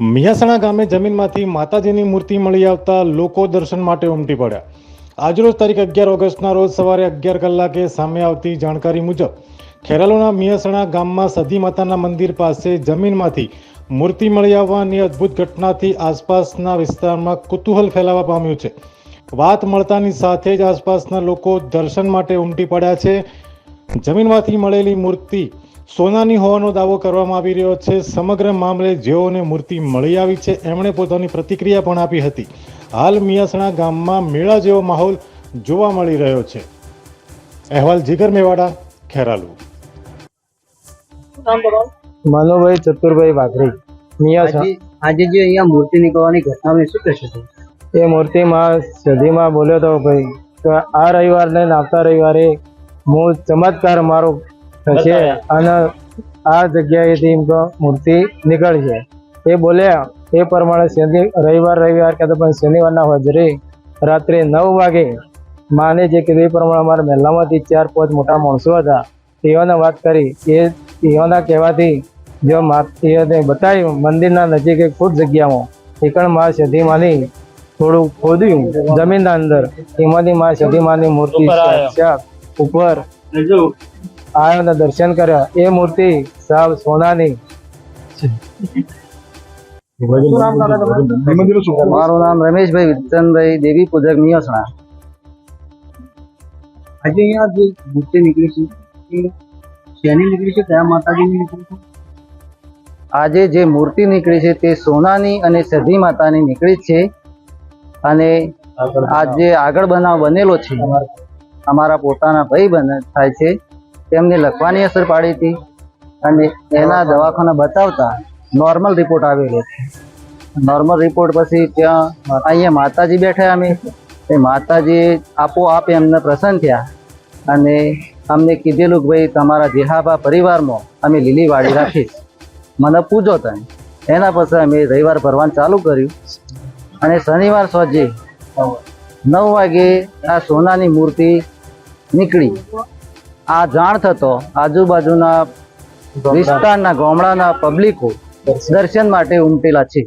મિયાસણા ગામે જમીનમાંથી માતાજીની મૂર્તિ મળી આવતા લોકો દર્શન માટે ઉમટી પડ્યા. આજરોજ તારીખ અગિયાર ઓગસ્ટના રોજ સવારે અગિયાર કલાકે સામે આવતી જાણકારી મુજબ, ખેરાલુના મિયાસણા ગામમાં સધી માતાના મંદિર પાસે જમીનમાંથી મૂર્તિ મળી આવવાની અદ્ભુત ઘટનાથી આસપાસના વિસ્તારમાં કુતૂહલ ફેલાવા પામ્યું છે. વાત મળતાની સાથે જ આસપાસના લોકો દર્શન માટે ઉમટી પડ્યા છે. જમીનમાંથી મળેલી મૂર્તિ સોનાની હોવાનો દાવો કરવામાં આવી રહ્યો છે. સમગ્ર મામલે જેઓને મૂર્તિ મળી આવી છે એમણે પોતાની પ્રતિક્રિયા પણ આપી હતી. હાલ મિયાસણા ગામમાં મેળા જેવો માહોલ જોવા મળી રહ્યો છે. અહેવાલ જીગર મેવાડા ખેરાલુ. મનોભાઈ ચતુરભાઈ વાઘરી. આજે જે અહીંયા મૂર્તિ નીકળવાની ઘટના શું કહેશો એ મૂર્તિમાં સધીમાં બોલ્યો હતો ભાઈ કે આ રવિવારને ને આવતા રવિવારે હું ચમત્કાર મારો થશે અને આ જગ્યાએથી એમ તો મૂર્તિ નીકળશે. એ બોલ્યા એ પ્રમાણે શનિ રવિવાર રવિવાર કહેતો પણ શનિવારના હોજરે રાત્રે નવ વાગે માને જે કીધું એ પ્રમાણે અમારા મહેલામાંથી ચાર પાંચ મોટા માણસો હતા. તેઓને વાત કરી. એ તેઓના કહેવાથી જો મા એને બતાવ્યું મંદિરના નજીક એક ફૂટ જગ્યામાં એકણ મા સધીમાની થોડું ખોદ્યું જમીનના અંદર. એમાંથી માં સધીમાની મૂર્તિ ઉપર આવ્યો ને દર્શન કર્યા. એ મૂર્તિ સાવ સોનાની મારું નામ રમેશભાઈ વિચનભાઈ દેવી પૂજક નિયસણા આજે અહીંયા જે મૂર્તિ નીકળી છે એ શેની નીકળી છે? કયા માતાજીની નીકળી છે? આજે જે મૂર્તિ નીકળી છે તે સોનાની અને સધી માતાની નીકળી છે. અને આ જે આગળ બનાવ બનેલો છે અમારા પોતાના ભાઈ બને થાય છે તેમને લખવાની અસર પાડી હતી અને એના દવાખાના બતાવતા નોર્મલ રિપોર્ટ આવેલો છે. નોર્મલ રિપોર્ટ પછી ત્યાં અહીંયા માતાજી બેઠા અમે. તે માતાજી આપોઆપ એમને પ્રસન્ન થયા અને અમને કીધેલું કે ભાઈ તમારા જેહાબા પરિવારમાં અમે લીલી વાડી રાખીશ. મને પૂજો તમે એના પછી અમે રવિવાર ભરવાનું ચાલુ કર્યું. અને શનિવાર સાંજે નવ વાગે આ સોનાની મૂર્તિ નીકળી. આ જાણ થતો આજુબાજુના વિસ્તારના ગામડાના પબ્લિકો દર્શન માટે ઉમટેલા છે.